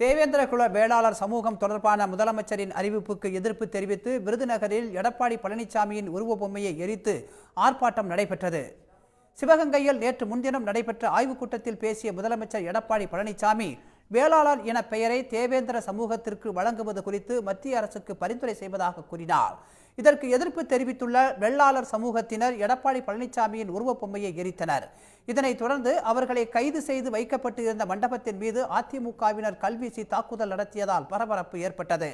தேவேந்திர குல வேளாளர் சமூகம் தொடர்பான முதலமைச்சரின் அறிவிப்புக்கு எதிர்ப்பு தெரிவித்து விருதுநகரில் எடப்பாடி பழனிசாமியின் உருவபொம்மையை எரித்து ஆர்ப்பாட்டம் நடைபெற்றது. சிவகங்கையில் நேற்று முன்தினம் நடைபெற்ற ஆய்வுக் கூட்டத்தில் பேசிய முதலமைச்சர் எடப்பாடி பழனிசாமி வேளாளர் என பெயரை தேவேந்திர சமூகத்திற்கு வழங்குவது குறித்து மத்திய அரசுக்கு பரிந்துரை செய்வதாக கூறினார். இதற்கு எதிர்ப்பு தெரிவித்துள்ள வெள்ளாளர் சமூகத்தினர் எடப்பாடி பழனிசாமியின் உருவப்பொம்மையை எரித்தனர். இதனைத் தொடர்ந்து அவர்களை கைது செய்து வைக்கப்பட்டு இருந்த மண்டபத்தின் மீது அதிமுகவினர் கல்வீசி தாக்குதல் நடத்தியதால் பரபரப்பு ஏற்பட்டது.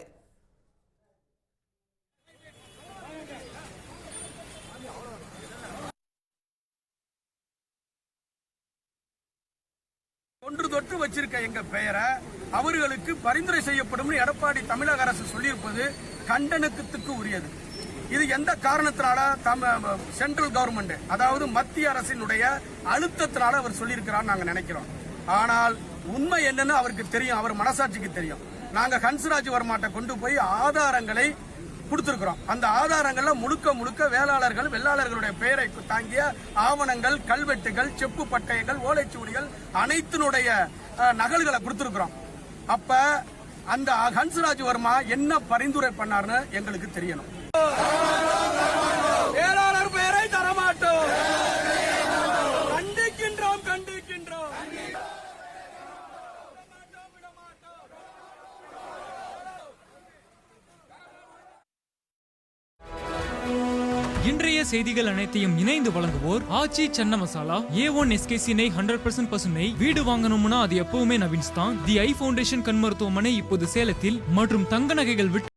ஒன்று தொட்டு வச்சிருக்க எங்க பெயரை அவர்களுக்கு பரிந்துரை செய்யப்படும் எடப்பாடி தமிழக அரசு சொல்லியிருப்பது கண்டனத்துக்கு உரியது. இது எந்த காரணத்தினால தம சென்ட்ரல் கவர்மெண்ட் அதாவது மத்திய அரசினுடைய அழுத்தத்தினால அவர் சொல்லியிருக்கிறார் நாங்க நினைக்கிறோம். ஆனால் உண்மை என்னன்னு அவருக்கு தெரியும் அவர் மனசாட்சிக்கு தெரியும். நாங்க ஹன்ஸ்ராஜ் வர்மாட்ட கொண்டு போய் ஆதாரங்களை கொடுத்திருக்கிறோம். அந்த ஆதாரங்கள்ல முழுக்க முழுக்க வேளாளர்கள் வெள்ளாளர்களுடைய பெயரை தாங்கிய ஆவணங்கள் கல்வெட்டுகள் செப்பு பட்டயங்கள் ஓலைச்சுவடிகள் அனைத்தினுடைய அஹ், நகல்களை கொடுத்திருக்கிறோம். அப்ப அந்த ஹன்ஸ்ராஜ் வர்மா என்ன பரிந்துரை பண்ணார்னு எங்களுக்கு தெரியணும். இன்றைய செய்திகள் அனைத்தையும் இணைந்து வழங்குவோர் ஆச்சி சென்ன மசாலா ஏ ஒன் எஸ்கேசி நெய் ஹண்ட்ரட் பர்சன்ட் பசுனை வீடு வாங்கணும்னா அது எப்பவுமே நவீன்ஸ் தான். தி ஐ ஃபவுண்டேஷன் கண் மருத்துவமனை இப்போது சேலத்தில் மற்றும் தங்க நகைகள் விட்டு